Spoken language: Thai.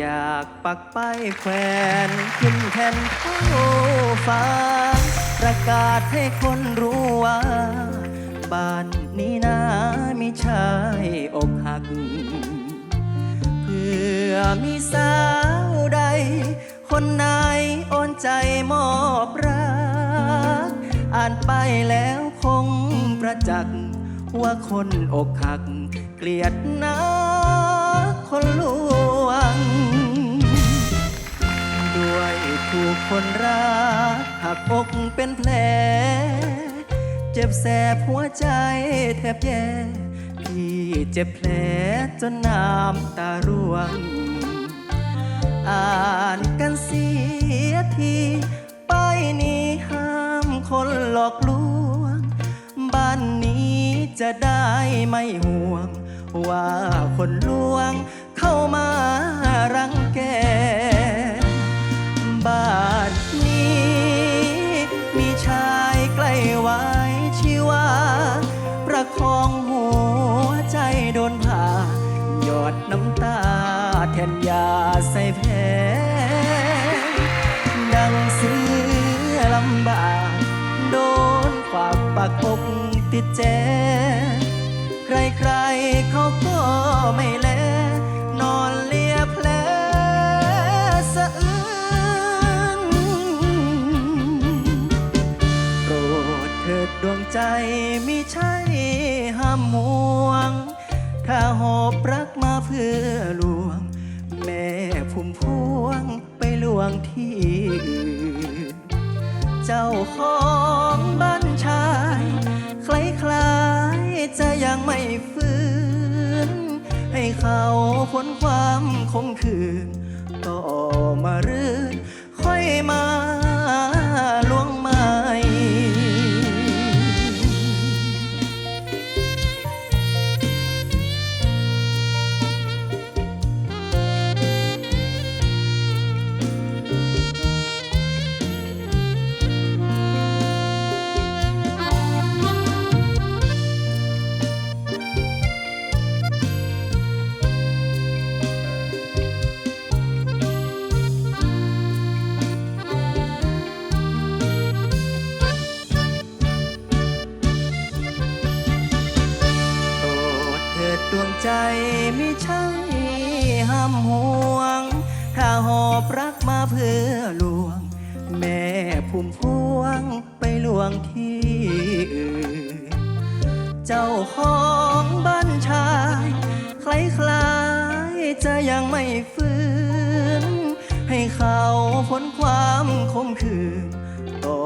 อยากปักป้ายแขวนขึ้นแผ่นเท้าฟ้า ประกาศให้คนรู้ว่า บ้านนี้นะมีชายอกหัก เพื่อมีสาวใด คนไหนโอนใจมอบรัก อ่านไปแล้วคงประจักษ์ว่าคนอกหักเกลียดนะ กหักอกเป็นแผล เจ็บแสบหัวใจแทบแย่ พี่เจ็บแผลจนน้ำตาร่วง อ่านกันเสียทีป้ายนี้ห้ามคนหลอกลวง บ้านนี้จะได้ไม่ห่วง ว่าคนลวง โดนผ่าหยอดน้ำตาแทนยาใส่แผลดังเสือลำบากโดนฝากปักอกติดแจ ใครๆเขาก็ไม่แล นอนเลียแผลสะอื้นโปรดเถิดดวงใจมิใช่ห้ามห่ว ถ้าหอบรักมาเพื่อลวง แม่พุ่มพวงไปลวงที่อื่น เจ้าของบ้านชาย คล้ายๆจะยังไม่ฟื้น ให้เขาพ้นความคมคืนต่อ ห้ามห่วง ถ้าหอบรักมาเพื่อลวง แม่พุ่มพวงไปลวงที่อื่น เจ้าของบ้านชาย คล้ายๆจะยังไม่ฟื้น ให้เขาพ้นความคมคืนต่อ